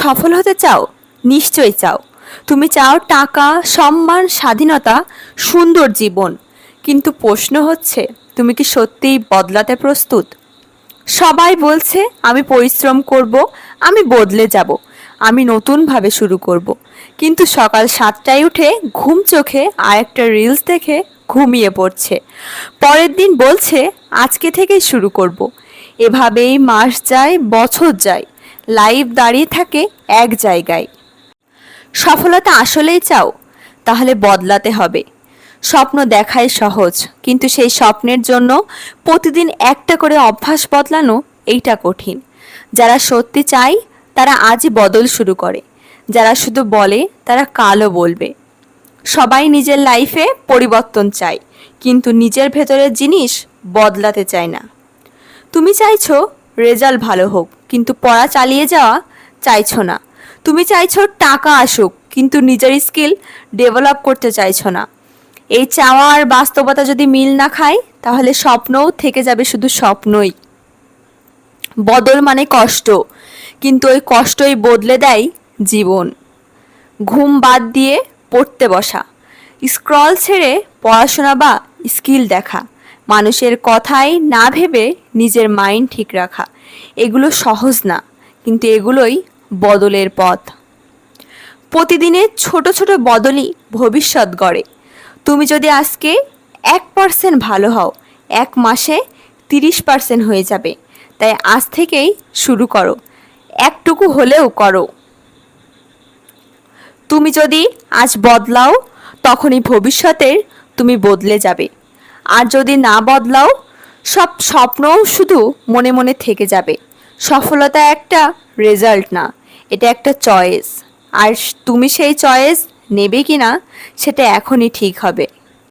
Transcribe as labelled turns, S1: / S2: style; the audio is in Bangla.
S1: সফল হতে চাও? নিশ্চয়ই চাও। তুমি চাও টাকা, সম্মান, স্বাধীনতা, সুন্দর জীবন। কিন্তু প্রশ্ন হচ্ছে, তুমি কি সত্যিই বদলাতে প্রস্তুত? সবাই বলছে, আমি পরিশ্রম করব, আমি বদলে যাব, আমি নতুনভাবে শুরু করব। কিন্তু সকাল সাতটায় উঠে ঘুম চোখে আর একটা রিলস দেখে ঘুমিয়ে পড়ছে। পরের দিন বলছে, আজকে থেকেই শুরু করব। এভাবেই মাস যায়, বছর যায়। লাইফ দাঁড়িয়ে থাকে এক জায়গায়। সফলতা আসলেই চাও, তাহলে বদলাতে হবে। স্বপ্ন দেখাই সহজ, কিন্তু সেই স্বপ্নের জন্য প্রতিদিন একটা করে অভ্যাস বদলানো এইটা কঠিন। যারা সত্যি চায়, তারা আজই বদল শুরু করে। যারা শুধু বলে, তারা কালও বলবে। সবাই নিজের লাইফে পরিবর্তন চায়, কিন্তু নিজের ভেতরের জিনিস বদলাতে চায় না। তুমি চাইছো রেজাল্ট ভালো হোক। কিন্তু পড়া চালিয়ে যাওয়া চাইছো না। তুমি চাইছো টাকা আসুক, কিন্তু নিজের স্কিল ডেভেলপ করতে চাইছো না। এই চাওয়া আর বাস্তবতা যদি মিল না খায়, তাহলে স্বপ্নও থেকে যাবে শুধু স্বপ্নই। বদল মানে কষ্ট, কিন্তু ওই কষ্টই বদলে দেয় জীবন। ঘুম বাদ দিয়ে পড়তে বসা, স্ক্রল ছেড়ে পড়াশোনা বা স্কিল দেখা। মানুষের কথাই না ভেবে নিজের মাইন্ড ঠিক রাখা। এগুলো সহজ না, কিন্তু এগুলোই বদলের পথ। প্রতিদিনের ছোট ছোট বদলই ভবিষ্যৎ গড়ে। তুমি যদি আজকে এক পার্সেন্ট ভালো হও, এক মাসে তিরিশ পার্সেন্ট হয়ে যাবে। তাই আজ থেকেই শুরু করো। একটুকু হলেও করো। তুমি যদি আজ বদলাও, তখনই ভবিষ্যতের তুমি বদলে যাবে। আর যদি না বদলাও, সব স্বপ্নও শুধু মনে মনে থেকে যাবে। সফলতা একটা রেজাল্ট না, এটা একটা চয়েস আর তুমি সেই চয়েস নেবে কি না সেটা এখনই ঠিক হবে।